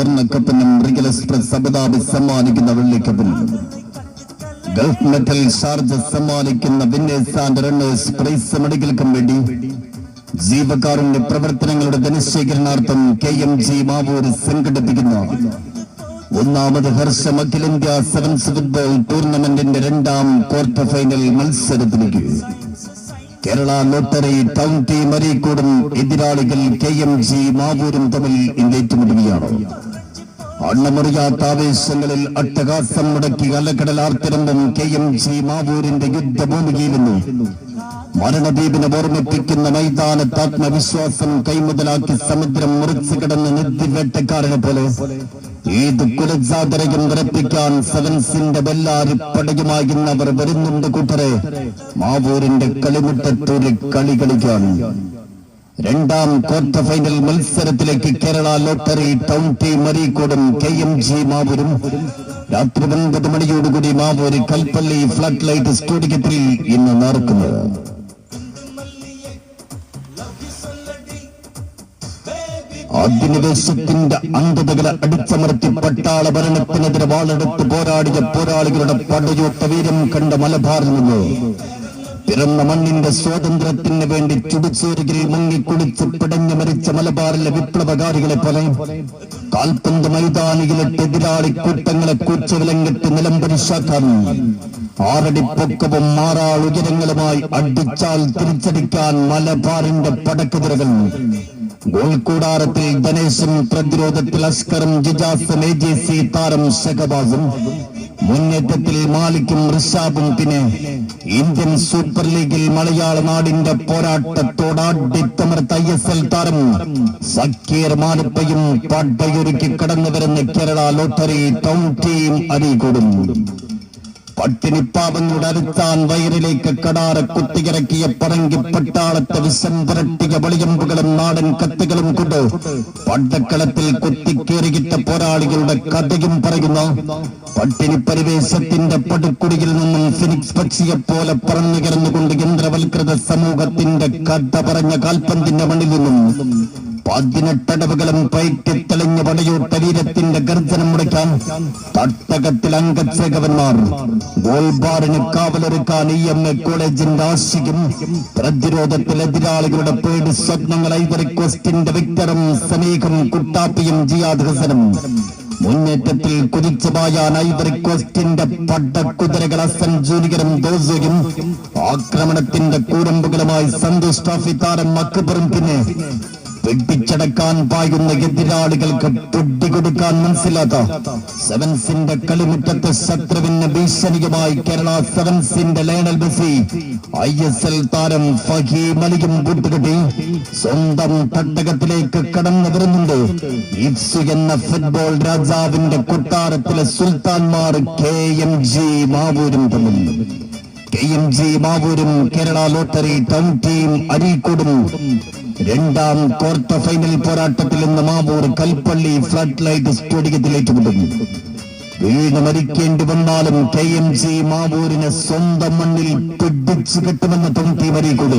സ്വർണക്കപ്പിനും real express Abu Dhabi സമ്മാനിക്കുന്ന വെള്ളിക്കപ്പിൽ Gulf metal Sharjah സമ്മാനിക്കുന്ന വിന്നേഴ്സ് റണ്ണേഴ്സ് പ്രൈസ് മെഡിക്കൽക്കും വേണ്ടി ജീവകാരുണ്യ പ്രവർത്തനങ്ങളുടെ ധനശേഖരണാർത്ഥം കെ എം ജി മാവൂര് സംഘടിപ്പിക്കുന്ന. ഒന്നാമത് ഹർഷം അഖിലേന്ത്യാ സെവൻസ് ഫുട്ബോൾ ടൂർണമെന്റിന്റെ രണ്ടാം ക്വാർട്ടർ ഫൈനൽ മത്സരത്തിലേക്ക്. കേരള ലോട്ടറി ടൗൺ മരീക്കോടും എതിരാളികൾ കെ എം ജി മാവൂരും തമ്മിൽ ഇന്ന് ഏറ്റുമുട്ടുകയാണ്. അണ്ണമുറിയാത്ത ആവേശങ്ങളിൽ അട്ടഹാസം മുടക്കി അലക്കടലാർത്തിരമ്പും കെ എം ജി മാവൂരിന്റെ യുദ്ധഭൂമികയിൽ നിന്ന് മരണദ്വീപിനെ ഓർമ്മിപ്പിക്കുന്ന മൈതാനത്ത് ആത്മവിശ്വാസം കൈമുതലാക്കി സമുദ്രം മുറിച്ചു കിടന്ന നിത്യവേട്ടക്കാരനെ പോലെ. ഏത് കുലജാതരയും നിറപ്പിക്കാൻ സെവൻസിന്റെ ബെല്ലാരിപ്പടയുമായി അവർ വരുന്നുണ്ട് കൂട്ടരെ. മാവൂരിന്റെ കളിമുട്ടത്തൂരി കളി കളിക്കാൻ. രണ്ടാം ക്വാർട്ടർ ഫൈനൽ മത്സരത്തിലേക്ക് കേരള ലോട്ടറി ടൗൺ ടീം അരീക്കോടും കെ എം ജി മാവൂരും. രാത്രി ഒൻപത് മണിയോടുകൂടി മാവൂര് കൽപ്പള്ളി ഫ്ലഡ് ലൈറ്റ് സ്റ്റേഡിയത്തിൽ ഇന്ന് നടക്കുന്നത് അധിനിവേശത്തിന്റെ അന്ധതകളെ അടിച്ചമർത്തി പട്ടാള ഭരണത്തിനെതിരെ വാളെടുത്ത് പോരാടിയ പോരാളികളുടെ പടയോട്ട വീരം കണ്ട മലബാറിൽ നിന്ന് പിറന്ന മണ്ണിന്റെ സ്വാതന്ത്ര്യത്തിന് വേണ്ടി ചുടിച്ചേരുകയിൽ മുങ്ങിക്കുളിച്ച് പിടഞ്ഞു മരിച്ച മലബാറിലെ വിപ്ലവകാരികളെ പോലെ കാൽപന്ത് മൈതാനികളെ എതിരാളി കൂട്ടങ്ങളെ കൂച്ചവിലങ്ങിട്ട് നിലം പരിശാക്കാൻ ആറടി പൊക്കവും മാറാൾ ഉയരങ്ങളുമായി അടിച്ചാൽ തിരിച്ചടിക്കാൻ മലബാറിന്റെ പടക്കുതിരകൾ ഗോൾ കൂടാരത്തിൽ ധനേശും പ്രതിരോധത്തിൽ അസ്കറും ജിജാസും എ താരം ഷഹബാസും മുന്നേറ്റത്തിൽ മാലിക്കും ഋഷാബും പിന്നെ ഇന്ത്യൻ സൂപ്പർ ലീഗിൽ മലയാള നാടിന്റെ പോരാട്ടത്തോടാടിത്തമർത്ത ഐ എസ് എൽ താരം സക്കീർ മാനപ്പയും പട്ടയൊരുക്കി കടന്നു വരുന്ന കേരള ലോട്ടറി ടൗൺ ടീം അരീകോടും പട്ടിണിപ്പാവങ്ങളുടെ അടുത്താൻ വയറിലേക്ക് കടാറ കുത്തിയിറക്കിയ പറങ്കി പട്ടാളത്തെ വിഷം പുരട്ടിയ വളിയമ്പുകളും നാടൻ കത്തുകളും കൊണ്ട് പട്ടക്കളത്തിൽ കുത്തിക്കേറിയിട്ട പോരാളികളുടെ കഥയും പറയുന്ന. പട്ടിണി പരിവേശത്തിന്റെ പടുക്കുടിയിൽ നിന്നും ഫിനിക്സ് പക്ഷിയെ പോലെ പറന്നു കിടന്നുകൊണ്ട് യന്ത്രവൽകൃത സമൂഹത്തിന്റെ കഥ പറഞ്ഞ കാൽപന്തിന്റെ മണ്ണിൽ നിന്നും പതിനെട്ടടവുകളും പയറ്റി തെളിഞ്ഞ പടയൂട്ട ശരീരത്തിന്റെ ഗർജനം മുടക്കാൻ തട്ടകത്തിൽ അംഗസേകവന്മാർ ഗോൾബാറിന് കാവലൊരുക്കാൻ ഇ എം എ കോളേജിന്റെ ആശിക്കും പ്രതിരോധത്തിൽ എതിരാളികളുടെ പേടി സ്വപ്നങ്ങൾ ഐവറി കോസ്റ്റിന്റെ വിക്ടറും സമീഖും കുട്ടാപ്പിയും ജിയാദ് ഹസനും. മുന്നേറ്റത്തിൽ കുതിച്ചുപായാൻ ഐവറി കോസ്റ്റിന്റെ പട്ടക്കുതിരകൾ അസൻ ജൂനിയറും ദോസയും ആക്രമണത്തിന്റെ കൂരമ്പുകളുമായി സന്തോഷ് ട്രോഫി താരം അക്ബറും പിന്നെ വെട്ടിച്ചടക്കാൻ പായുന്ന എതിരാളികൾക്ക് പൊട്ടി കൊടുക്കാൻ മനസ്സിലാത്ത സെവൻസിന്റെ കളിമുറ്റത്ത് ശത്രുവിന് ഭീഷണിയുമായി Kerala സെവൻസിന്റെ Lionel Messi I S L താരം ഫഹീം അലിയും കൂട്ടുകെട്ടി സ്വന്തം തട്ടകത്തിലേക്ക് കടന്നു വരുന്നുണ്ട് ഇപ്സു എന്ന ഫുട്ബോൾ രാജാവിന്റെ കൊട്ടാരത്തിലെ സുൽത്താൻമാർ കെ എം ജി മാവൂരും തമ്മിൽ. കെ എം ജി മാവൂരും കേരള ലോട്ടറി ടൗൺ ടീം അരീക്കോടും രണ്ടാം ക്വാർട്ടർ ഫൈനൽ പോരാട്ടത്തിൽ ഇന്ന് മാവൂർ കൽപ്പള്ളി ഫ്ലഡ് ലൈറ്റ് സ്റ്റേഡിയത്തിലേക്ക് വിടുന്നു. വീണ് മരിക്കേണ്ടി വന്നാലും കെ എം സി മാവൂരിനെ സ്വന്തം മണ്ണിൽ പിടിച്ചു കെട്ടുമെന്ന് തോന്നി ടീം അരീക്കോട്